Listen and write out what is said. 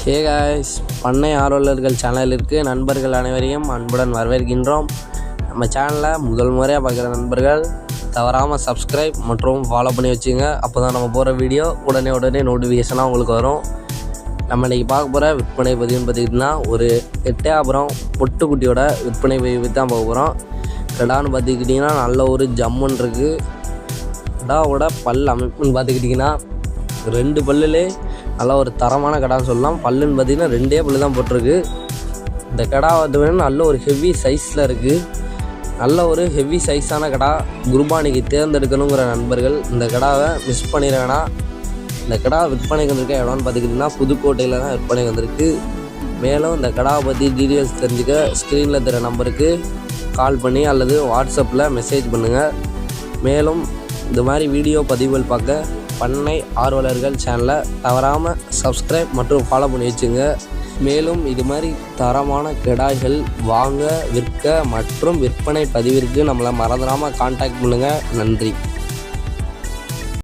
Hey guys பண்ணை ஆர்வலர்கள் சேனலிற்கு நண்பர்கள் அனைவரையும் அன்புடன் வரவேற்கின்றோம். நம்ம சேனலை முதல் முறையாக பார்க்குற நண்பர்கள் தவறாமல் சப்ஸ்கிரைப் மற்றும் ஃபாலோ பண்ணி வச்சுங்க. அப்போ தான் நம்ம போகிற வீடியோ உடனே உடனே நோட்டிஃபிகேஷனாக உங்களுக்கு வரும். நம்ம இன்றைக்கி பார்க்க போகிற விற்பனை பதிவுன்னு பார்த்திங்கன்னா ஒரு எட்டையாபுரம் பொட்டுக்குட்டியோட விற்பனை பதிவு தான் பார்க்க போகிறோம் கிடான்னு பார்த்துக்கிட்டிங்கன்னா நல்ல ஒரு ஜம்முன் இருக்குது கிடாவோட பல் அமைப்புன்னு பார்த்துக்கிட்டிங்கன்னா ரெண்டு பல்லுலே நல்லா ஒரு தரமான கடான்னு சொல்லலாம். பல்லுன்னு பார்த்தீங்கன்னா ரெண்டே பல்லு தான் போட்டிருக்கு. இந்த கடா வந்து நல்ல ஒரு ஹெவி சைஸில் இருக்குது நல்ல ஒரு ஹெவி சைஸான கடா. குருபானிக்கு தேர்ந்தெடுக்கணுங்கிற நண்பர்கள் இந்த கடாவை மிஸ் பண்ணிட இந்த கடா விற்பனைக்கு வந்திருக்க இடம்னு பார்த்துக்கிட்டிங்கன்னா புதுக்கோட்டையில் தான் விற்பனைக்கு வந்திருக்கு. மேலும் இந்த கடாவை பற்றி டீட்டெயில்ஸ் தெரிஞ்சுக்க ஸ்க்ரீனில் தர நம்பருக்கு கால் பண்ணி அல்லது வாட்ஸ்அப்பில் மெசேஜ் பண்ணுங்கள் மேலும் இந்த மாதிரி வீடியோ பதிவுகள் பார்க்க பண்ணை ஆர்வலர்கள் சேனலை தவறாமல் சப்ஸ்கிரைப் மற்றும் ஃபாலோ பண்ணி வச்சுங்க. மேலும் இது மாதிரி தரமான கிடாய்கள் வாங்க விற்க மற்றும் விற்பனை பதிவிற்கு நம்மளை மறந்துடாமல் காண்டாக்ட் பண்ணுங்கள் நன்றி.